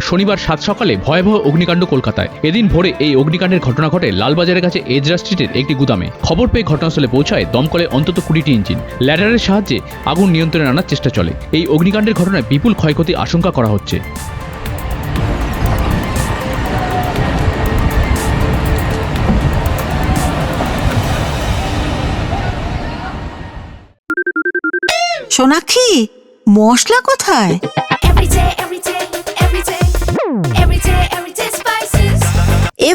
শনিবার সাত সকালে ভয়াবহ অগ্নিকাণ্ড কলকাতায়। এদিন ভোরে এই অগ্নিকাণ্ডের ঘটনা ঘটে লালবাজারের কাছে এজরা স্ট্রিটের একটি গুদামে। খবর পেয়ে ঘটনাস্থলে পৌঁছায় দমকলে অন্তত কুড়িটি ইঞ্জিন। ল্যাডারের সাহায্যে আগুন নিয়ন্ত্রণে আনার চেষ্টা চলে। এই অগ্নিকাণ্ডের ঘটনায় বিপুল ক্ষয়ক্ষতি আশঙ্কা করা হচ্ছে। সোনাক্ষী মশলা কোথায়?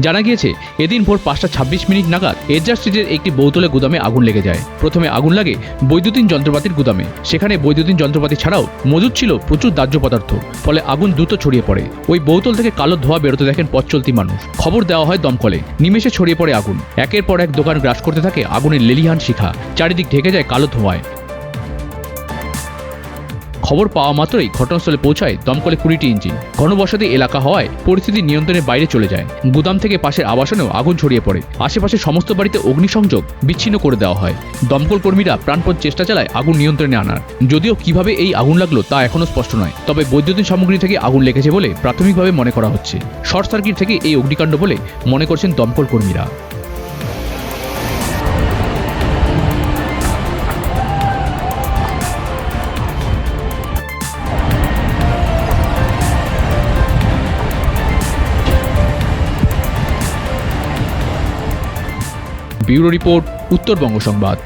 জানা গিয়েছে, এদিন ভোর পাঁচটা ছাব্বিশ মিনিট নাগাদ এজরা স্ট্রিটের একটি বহুতলে গুদামে আগুন লেগে যায়। প্রথমে আগুন লাগে বৈদ্যুতিন যন্ত্রপাতির গুদামে। সেখানে বৈদ্যুতিন যন্ত্রপাতি ছাড়াও মজুদ ছিল প্রচুর দাহ্য পদার্থ, ফলে আগুন দ্রুত ছড়িয়ে পড়ে। ওই বহুতল থেকে কালো ধোঁয়া বেরোতে দেখেন পথ চলতি মানুষ। খবর দেওয়া হয় দমকলে। নিমেষে ছড়িয়ে পড়ে আগুন। একের পর এক দোকান গ্রাস করতে থাকে আগুনের লেলিহান শিখা। চারিদিক ঢেকে যায় কালো ধোঁয়ায়। খবর পাওয়া মাত্রই ঘটনাস্থলে পৌঁছায় দমকলে কুড়িটি ইঞ্জিন। ঘনবসতি এলাকা হওয়ায় পরিস্থিতি নিয়ন্ত্রণের বাইরে চলে যায়। গুদাম থেকে পাশের আবাসনেও আগুন ছড়িয়ে পড়ে। আশেপাশে সমস্ত বাড়িতে অগ্নিসংযোগ বিচ্ছিন্ন করে দেওয়া হয়। দমকল কর্মীরা প্রাণপণ চেষ্টা চালায় আগুন নিয়ন্ত্রণে আনার। যদিও কীভাবে এই আগুন লাগল তা এখনও স্পষ্ট নয়। তবে বৈদ্যুতিন সামগ্রী থেকে আগুন লেগেছে বলে প্রাথমিকভাবে মনে করা হচ্ছে। শর্ট সার্কিট থেকে এই অগ্নিকাণ্ড বলে মনে করছেন দমকল কর্মীরা। ব্যুরো রিপোর্ট উত্তরবঙ্গ সংবাদ।